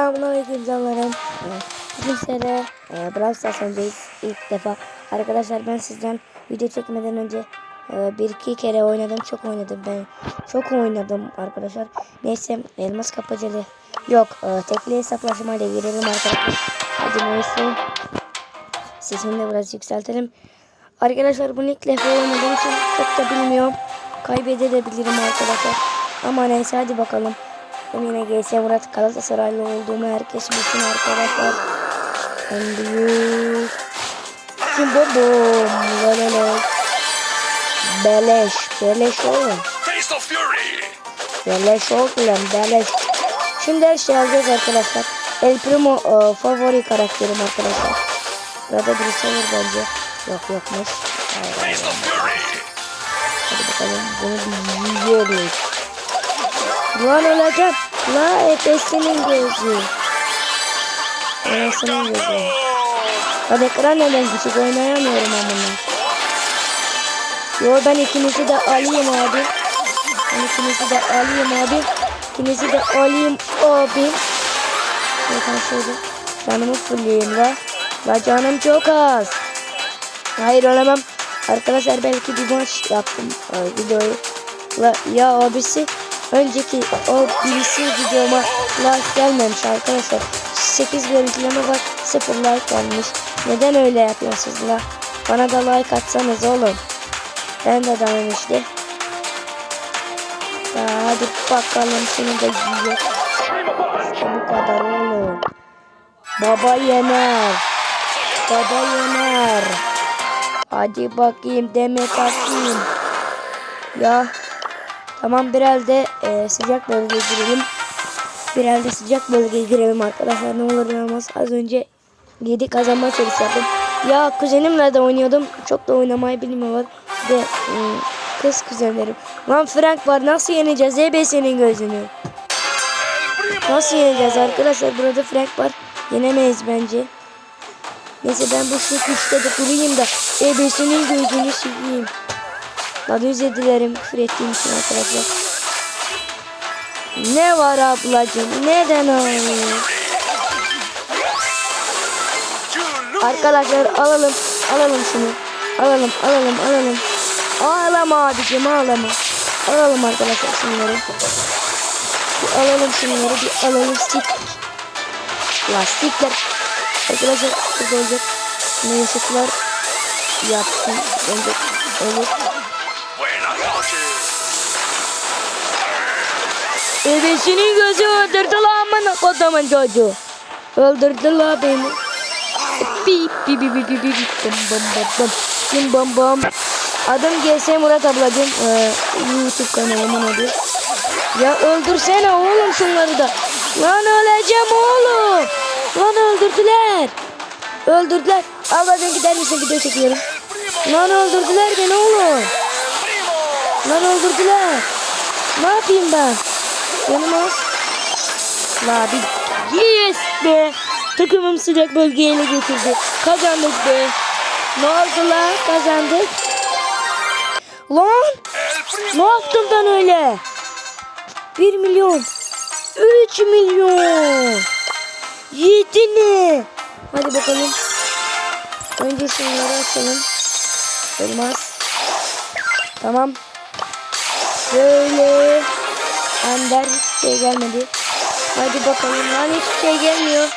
Selamünaleyküm canlarım. Bugün sizlere e, Brawl Stars ilk defa. Arkadaşlar ben sizden video çekmeden önce e, bir iki kere oynadım. Çok oynadım ben. Çok oynadım arkadaşlar. Neyse elmas kapacılı. Yok e, tekli hesaplaşmayla girelim arkadaşlar. Hadi neyse. Sesini de biraz yükseltelim. Arkadaşlar bunu ilk defa oynadığım için çok da bilmiyorum. Kaybedebilirim arkadaşlar. Ama neyse hadi bakalım. Ben yine GS Murat Galatasaraylı olduğumu herkes bilsin arkadaşlar. En büyük. Kim bom bom. La la la. Beleş. Beleş oğlum. Beleş oğlum. Beleş. Şimdi her şey alacağız arkadaşlar. El Primo e, favori karakterim arkadaşlar. Burada birisi olur bence. Yok yokmuş. Hayır, hayır. Hadi bakalım bunu bir yiyoruz. Lan öleceğim. La efesinin gözü. Efesinin gözü. Hadi ekran neden küçük oynayamıyorum amına. Yo ben ikinizi de alayım abi. Ben ikinizi de alayım abi. İkinizi de alayım abi. Zaten şöyle canımı fulleyeyim la. La canım çok az. Hayır olamam. Arkadaşlar belki bir maç yaptım videoyu. La, ya abisi önceki o birisi videoma like gelmemiş arkadaşlar. 8 görüntüleme var 0 like gelmiş. Neden öyle yapıyorsunuz la? Bana da like atsanız oğlum. Ben de damım işte. Ya hadi bakalım şunu da yiyor. İşte bu kadar oğlum. Baba yener. Baba yener. Hadi bakayım Demet atayım. Ya tamam biraz da e, sıcak bölgeye girelim. Biraz da sıcak bölgeye girelim arkadaşlar. Ne olur ne olmaz. Az önce 7 kazanma serisi yaptım. Ya kuzenimle de oynuyordum. Çok da oynamayı bilmiyorlar. Bir De ım, kız kuzenlerim. Lan Frank var nasıl yeneceğiz? Ebe senin gözünü. Nasıl yeneceğiz arkadaşlar? Burada Frank var. Yenemeyiz bence. Neyse ben bu şu güçte de durayım da ebesinin gözünü sileyim. Lan özür dilerim küfür ettiğim için arkadaşlar. Ne var ablacığım? Neden lose! Arkadaşlar alalım. Alalım şunu. Alalım alalım alalım. Ağlama abicim ağlama. Alalım arkadaşlar şunları. Bir alalım şunları bir alalım stik. Lastikler. Arkadaşlar burada olacak. Ne ışıklar yapsın. Bence olur. Bebesinin gözü öldürdü lan amına kodumun çocuğu. Öldürdü la beni. Bip bip bip bip bip bip bum bum bum bum bum bum. Adım GS Murat ablacığım. Ee, YouTube kanalımın adı. Ya öldürsene oğlum şunları da. Lan öleceğim oğlum. Lan öldürdüler. Öldürdüler. Ablacığım gider misin video çekiyorum. Lan öldürdüler beni oğlum. Lan öldürdüler. Ne yapayım ben? Yanım az. La bir yes be. Takımım sıcak bölgeye ele getirdi. Kazandık be. Ne oldu la? Kazandık. Lan ne yaptım ben öyle? 1 milyon. 3 milyon. 7 ne? Hadi bakalım. Önce şunları açalım. Elmas. Tamam. Böyle. Ender hiçbir şey gelmedi. Hadi bakalım lan hiçbir şey gelmiyor.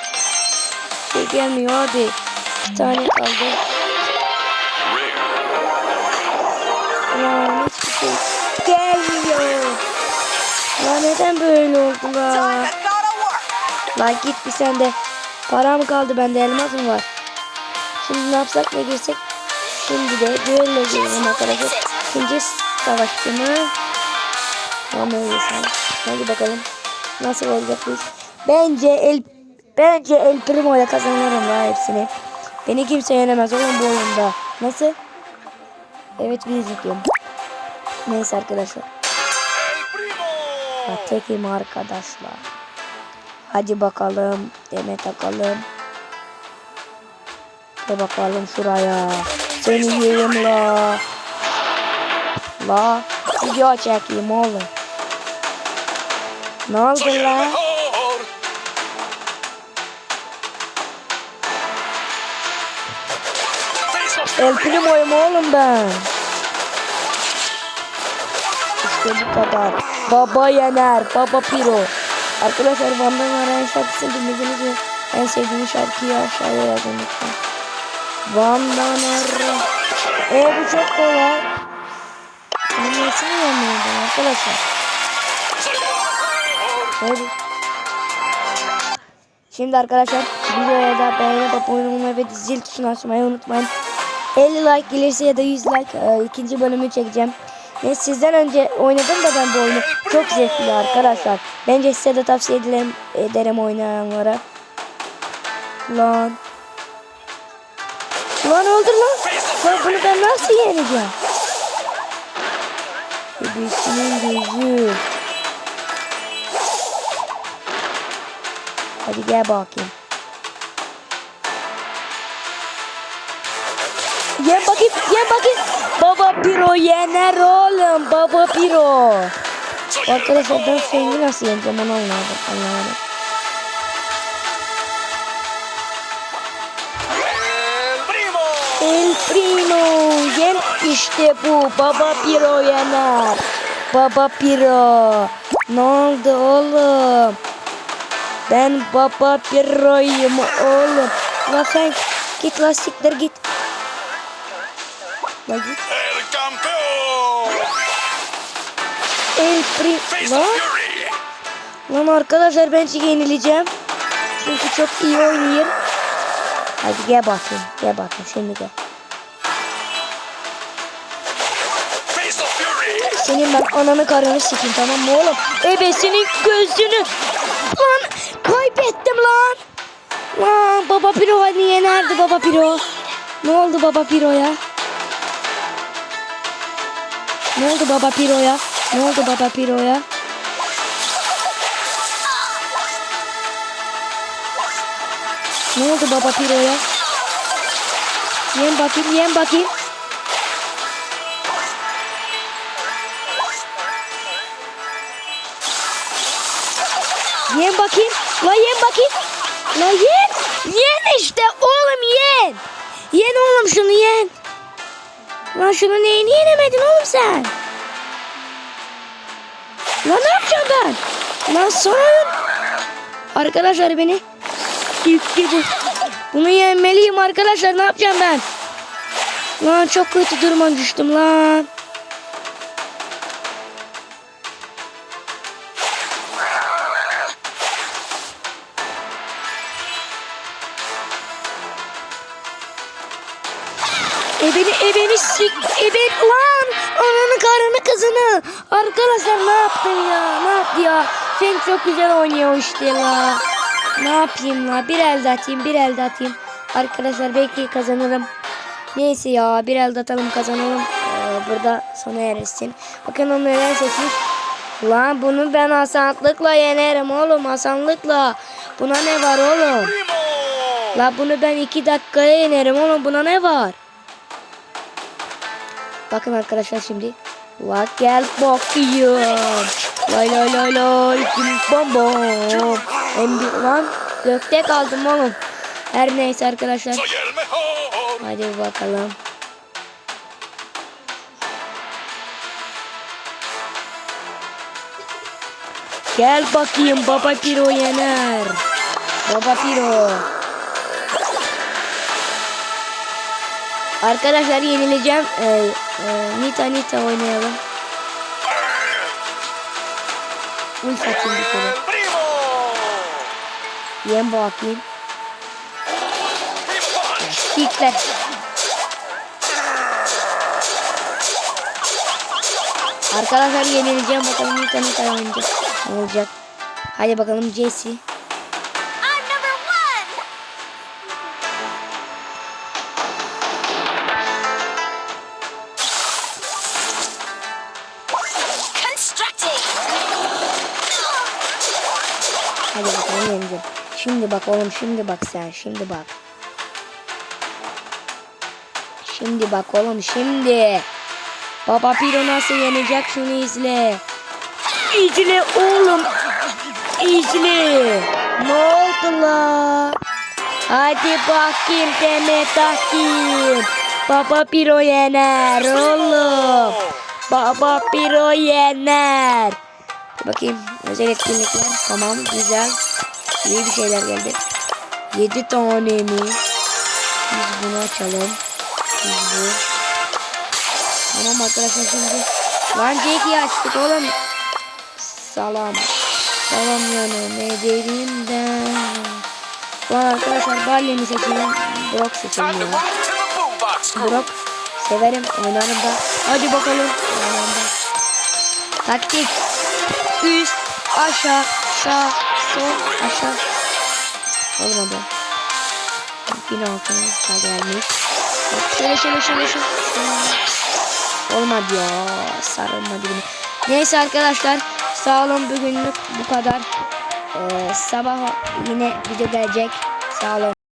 Hiçbir şey gelmiyor abi. Bir tane kaldı. Lan hiçbir şey gelmiyor. Lan neden böyle oldu la? Lan git bir sen de. Para mı kaldı bende elmas mı var? Şimdi ne yapsak ne girsek? Şimdi de böyle girelim arkadaşlar. İkinci savaşçı Tamam öyleyse. Hadi bakalım. Nasıl olacak biz? Bence el bence el primo ile kazanırım daha hepsini. Beni kimse yenemez oğlum bu oyunda. Nasıl? Evet bir izliyorum. Neyse arkadaşlar. Tekim arkadaşlar. Hadi bakalım. Deme takalım. De bakalım şuraya. Seni yiyeyim la. La. Video çekeyim oğlum. Ne oldu la? El Primo'yum oğlum ben. İşte bu kadar. Baba Yener, Baba Piro. Arkadaşlar Van Damme şarkısını dinlediniz mi? En sevdiğim şarkıyı aşağıya yazın lütfen. Van Damme. E bu çok kolay. Bunun nesini yanmıyordu arkadaşlar. Hadi. Şimdi arkadaşlar videoya da beğenip abone olmayı ve zil tuşunu açmayı unutmayın. 50 like gelirse ya da 100 like e, ikinci bölümü çekeceğim. Ve sizden önce oynadım da ben bu oyunu. Çok zevkli arkadaşlar. Bence size de tavsiye ederim, ederim oynayanlara. Lan. Lan öldür lan. Lan bunu ben nasıl yeneceğim? Bebesinin gözü. Hadi gel bakayım. Yen bakayım, yen bakayım. Baba Piro yener oğlum. Baba Piro. Arkadaşlar ben Feng'i nasıl yeneceğim onu anlamadım. anlamadım. El Primo yen işte bu. Baba Piro yener. Baba Piro. Ne oldu oğlum? Ben Baba Piro'yum oğlum. La sen git la siktir git. La git. El campeón. El Primo. Face Lan, arkadaşlar ben sizi yenileceğim. Çünkü çok iyi oynuyor. Hadi gel bakayım. Gel bakayım şimdi gel. Senin ben ananı karını sikeyim tamam mı oğlum? Ebesinin gözünü. Lan kaybettim lan. Lan baba Piro niye nerede baba Piro? Ne oldu baba Piro'ya? Ne oldu baba Piro'ya? Ne oldu baba Piro'ya? Ne oldu baba Piro'ya? Yen bakayım, yen bakayım. Yen bakayım. La yen bakayım. La yen. Yen işte oğlum yen. Yen oğlum şunu yen. Lan şunu neyini yenemedin oğlum sen? Lan ne yapacağım ben? Lan son. Arkadaşlar beni bu. Bunu yenmeliyim arkadaşlar ne yapacağım ben? Lan çok kötü duruma düştüm lan. Ebeni ebeni sik eben lan. Ananı karını kızını. Arkadaşlar ne yaptın ya? Ne yaptı ya? Sen çok güzel oynuyor işte la. Ne yapayım la? Bir elde atayım bir elde atayım. Arkadaşlar belki kazanırım. Neyse ya bir elde atalım kazanalım. Ee, burada sona erişsin. Bakalım neler seçmiş lan bunu ben hasanlıkla yenerim oğlum hasanlıkla. Buna ne var oğlum. La bunu ben iki dakikaya yenerim oğlum buna ne var? Bakın arkadaşlar şimdi. La gel bakayım. Lay lay lay lay. Bom bom. Hem bir lan gökte kaldım oğlum. Her neyse arkadaşlar. Hadi bakalım. Gel bakayım Baba Piro yener. Baba Piro. Arkadaşlar yenileceğim. Ee, e, Nita Nita oynayalım. Ulf atayım bir kere. Primo punch. Sikler. Arkadaşlar yenileceğim bakalım Nita Nita oynayacak. Ne olacak? Hadi bakalım Jesse. Hadi bakalım yeneceğim. Şimdi bak oğlum şimdi bak sen şimdi bak. Şimdi bak oğlum şimdi. Baba Piro nasıl yenecek şunu izle. İzle oğlum. İzle. Ne oldu la? Hadi bakayım Demet bakayım. Baba Piro yener oğlum. Baba Piro yener. Bakayım özel etkinlikler. Tamam güzel. İyi bir şeyler geldi. 7 tane mi? Biz bunu açalım. Biz bu. Tamam arkadaşlar şimdi. Lan Jack'i açtık oğlum. Salam. Salam yani ne diyeyim de. Lan arkadaşlar Barley'mi seçelim. Brock seçelim ya. Brock severim oynarım da. Hadi bakalım. Oynarım. Taktik. Üst, aşağı, sağ, sol, aşağı. Olmadı. Bin altımız da gelmiş. Şöyle şöyle şöyle şöyle. Olmadı ya. Sarılmadı yine. Neyse arkadaşlar. Sağ olun bugünlük bu kadar. Ee, sabah yine video gelecek. Sağ olun.